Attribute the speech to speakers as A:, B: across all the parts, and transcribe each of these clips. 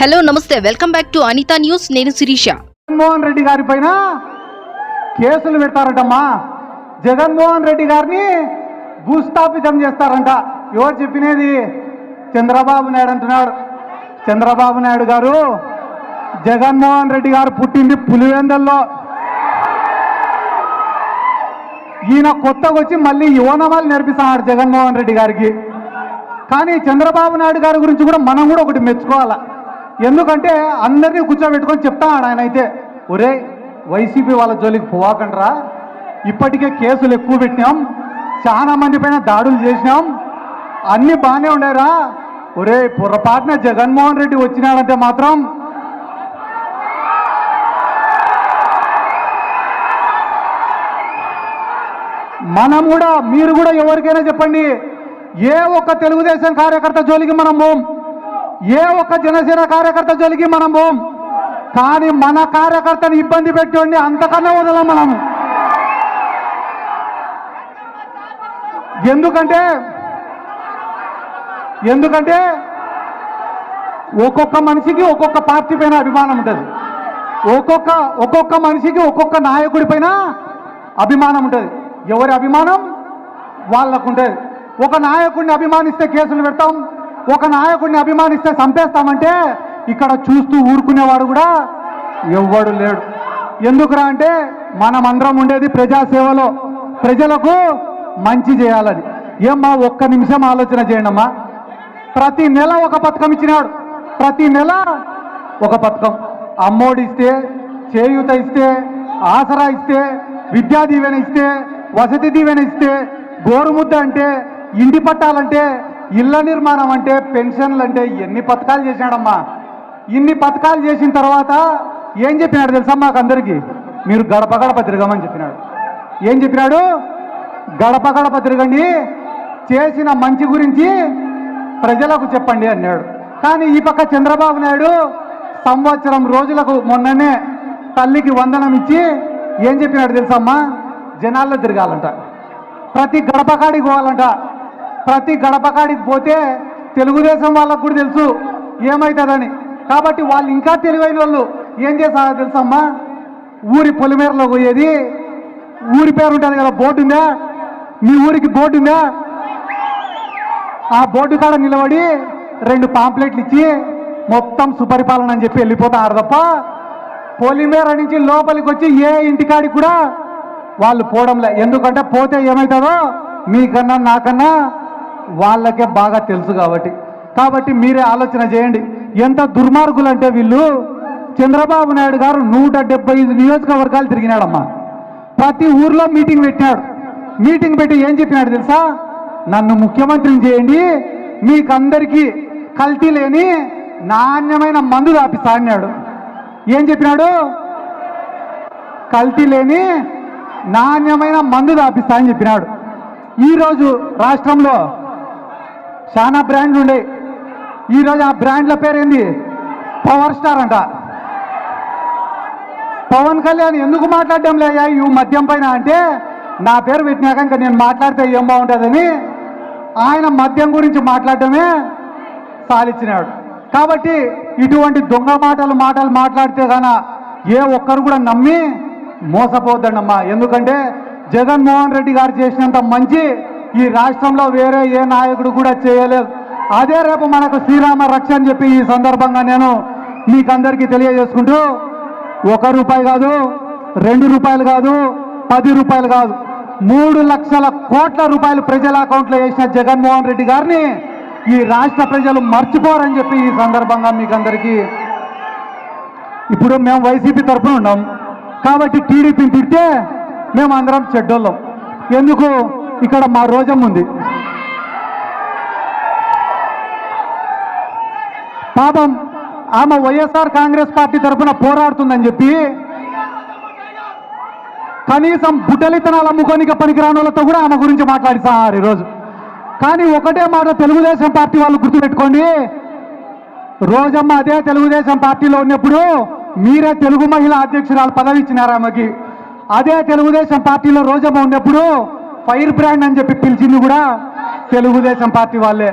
A: Hello నమస్తే. Welcome back to Anitha news. నేను శిరీష.
B: జగన్మోహన్ రెడ్డి గారి పైన కేసులు పెడతారటమ్మా. జగన్మోహన్ రెడ్డి గారిని భూస్థాపితం చేస్తారంట. ఎవరు చెప్పినది? చంద్రబాబు నాయుడు అంటున్నాడు. చంద్రబాబు నాయుడు గారు జగన్మోహన్ రెడ్డి గారు పుట్టింది పులివెందల్లో. ఈయన కొత్తగా వచ్చి మళ్ళీ యువనమాలు నేర్పిస్తున్నాడు జగన్మోహన్ రెడ్డి గారికి. కానీ చంద్రబాబు నాయుడు గారి గురించి కూడా మనం కూడా ఒకటి మెచ్చుకోవాలా? ఎందుకంటే అందరినీ కూర్చోబెట్టుకొని చెప్తాడు ఆయన అయితే ఒరే వైసీపీ వాళ్ళ జోలికి పోవాకండ్రా. ఇప్పటికే కేసులు ఎక్కువ పెట్టినాం. చాలా మంది పైన దాడులు చేసినాం. అన్నీ బాగానే ఉండేరా. ఒరే పొరపాటున జగన్మోహన్ రెడ్డి వచ్చినాడంటే మాత్రం మనం కూడా మీరు కూడా ఎవరికైనా చెప్పండి. ఏ ఒక్క తెలుగుదేశం కార్యకర్త జోలికి మనం పోం. ఏ ఒక్క జనసేన కార్యకర్త జోలికి మనం పోం. కానీ మన కార్యకర్తని ఇబ్బంది పెట్టండి అంతకన్నా వదలం మనం ఎందుకంటే ఎందుకంటే ఒక్కొక్క మనిషికి ఒక్కొక్క పార్టీ పైన అభిమానం ఉంటుంది. ఒక్కొక్క ఒక్కొక్క మనిషికి ఒక్కొక్క నాయకుడి పైన అభిమానం ఉంటుంది. ఎవరి అభిమానం? వాళ్ళకు ఉంటుంది ఒక నాయకుడిని అభిమానిస్తే కేసులు పెడతాం. ఒక నాయకుడిని అభిమానిస్తే చంపేస్తామంటే ఇక్కడ చూస్తూ ఊరుకునేవాడు కూడా ఎవ్వడు లేడు. ఎందుకురా అంటే మనం అందరం ఉండేది ప్రజాసేవలో. ప్రజలకు మంచి చేయాలని. ఏమ్మా ఒక్క నిమిషం ఆలోచన చేయండి అమ్మా ప్రతి నెల ఒక పథకం ఇచ్చినాడు. ప్రతి నెల ఒక పథకం. అమ్మోడిస్తే చేయూత ఇస్తే ఆసరా ఇస్తే విద్యా దీవెన ఇస్తే వసతి దీవెన ఇస్తే గోరుముద్ద అంటే ఇంటి పట్టాలంటే ఇళ్ళ నిర్మాణం అంటే పెన్షన్లు అంటే ఎన్ని పథకాలు చేశాడమ్మా? ఇన్ని పథకాలు చేసిన తర్వాత ఏం చెప్పినాడు తెలుసా మాకు అందరికీ? మీరు గడప గడప తిరగమని చెప్పినాడు. ఏం చెప్పినాడు? గడప గడప తిరగండి చేసిన మంచి గురించి ప్రజలకు చెప్పండి అన్నాడు. కానీ ఈ పక్క చంద్రబాబు నాయుడు సంవత్సరం రోజులకు మొన్ననే తల్లికి వందనం ఇచ్చి ఏం చెప్పినాడు తెలుసమ్మా జనాల్లో తిరగాలంట. ప్రతి గడపకాడికి పోవాలంట. ప్రతి గడపకాడికి పోతే తెలుగుదేశం వాళ్ళకు కూడా తెలుసు ఏమవుతుందని కాబట్టి వాళ్ళు ఇంకా తెలివైన వాళ్ళు ఏం చేస్తారో తెలుసమ్మా? ఊరి పొలిమేరలో పోయేది. ఊరి పేరు ఉంటుంది కదా బోర్డు ఉందా? మీ ఊరికి బోర్డు ఉందా? ఆ బోర్డు కాడ నిలబడి రెండు పాంప్లెట్లు ఇచ్చి మొత్తం సుపరిపాలన అని చెప్పి వెళ్ళిపోతారు తప్ప పొలిమేర నుంచి లోపలికి వచ్చి ఏ ఇంటికాడికి కూడా వాళ్ళు పోవడంలే ఎందుకంటే పోతే ఏమవుతుందో మీకన్నా నాకన్నా వాళ్ళకే బాగా తెలుసు కాబట్టి. కాబట్టి మీరే ఆలోచన చేయండి. ఎంత దుర్మార్గులు అంటే వీళ్ళు. చంద్రబాబు నాయుడు గారు నూట డెబ్బై ఐదు నియోజకవర్గాలు తిరిగినాడమ్మా. ప్రతి ఊర్లో మీటింగ్ పెట్టినాడు. మీటింగ్ పెట్టి ఏం చెప్పినాడు తెలుసా? నన్ను ముఖ్యమంత్రిని చేయండి. మీకందరికీ కల్తీ లేని నాణ్యమైన మందు రాపిస్తా అన్నాడు. ఏం చెప్పినాడు? కల్తీ లేని నాణ్యమైన మందు దాపిస్తా అని చెప్పినాడు. ఈరోజు రాష్ట్రంలో చాలా బ్రాండ్లు ఉండే. ఈరోజు ఆ బ్రాండ్ల పేరు ఏంది? పవర్ స్టార్ అంట. పవన్ కళ్యాణ్ ఎందుకు మాట్లాడడం లేయా ఈ మద్యం పైన అంటే నా పేరు పెట్టినాక ఇంకా నేను మాట్లాడితే ఏం బాగుంటుందని ఆయన మద్యం గురించి మాట్లాడటమే సాలిచ్చినాడు. కాబట్టి ఇటువంటి దొంగ మాటలు మాటలు మాట్లాడితే గాన ఏ ఒక్కరు కూడా నమ్మి మోసపోద్దండమ్మా ఎందుకంటే జగన్మోహన్ రెడ్డి గారు చేసినంత మంచి ఈ రాష్ట్రంలో వేరే ఏ నాయకుడు కూడా చేయలేదు. అదే రేపు మనకు శ్రీరామ రక్ష అని చెప్పి ఈ సందర్భంగా నేను మీకందరికీ తెలియజేసుకుంటూ ఒక రూపాయి కాదు రెండు రూపాయలు కాదు పది రూపాయలు కాదు మూడు లక్షల కోట్ల రూపాయలు ప్రజల అకౌంట్లో వేసిన జగన్మోహన్ రెడ్డి గారిని ఈ రాష్ట్ర ప్రజలు మర్చిపోరని చెప్పి ఈ సందర్భంగా మీకు అందరికీ ఇప్పుడు మేము వైసీపీ తరఫున ఉన్నాం. కాబట్టి టీడీపీని తిడితే మేము అందరం చెడ్డోళ్ళం. ఎందుకు? ఇక్కడ మా రోజం ఉంది. పాపం ఆమె వైఎస్ఆర్ కాంగ్రెస్ పార్టీ తరఫున పోరాడుతుందని చెప్పి కనీసం బుడ్డలితనాలు అమ్ముకోనిక పనికిరాని వాళ్ళతో కూడా ఆమె గురించి మాట్లాడి సార్ ఈరోజు. కానీ ఒకటే మాట తెలుగుదేశం పార్టీ వాళ్ళు గుర్తుపెట్టుకోండి. రోజమ్మ అదే తెలుగుదేశం పార్టీలో ఉన్నప్పుడు మీరే తెలుగు మహిళా అధ్యక్షురాలు పదవి ఇచ్చినారు ఆమెకి. అదే తెలుగుదేశం పార్టీలో రోజమ్మ ఉన్నప్పుడు ఫైర్ బ్రాండ్ అని చెప్పి పిలిచింది కూడా తెలుగుదేశం పార్టీ వాళ్ళే.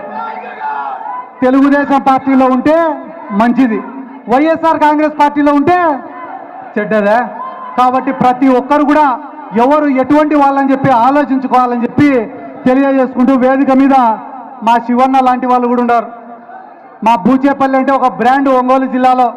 B: తెలుగుదేశం పార్టీలో ఉంటే మంచిది. వైఎస్ఆర్ కాంగ్రెస్ పార్టీలో ఉంటే చెడ్డదే. కాబట్టి ప్రతి ఒక్కరు కూడా ఎవరు ఎటువంటి వాళ్ళని చెప్పి ఆలోచించుకోవాలని చెప్పి తెలియజేసుకుంటూ వేదిక మీద మా శివన్న లాంటి వాళ్ళు కూడా ఉన్నారు. మా బూచేపల్లి అంటే ఒక బ్రాండ్ ఒంగోలు జిల్లాలో.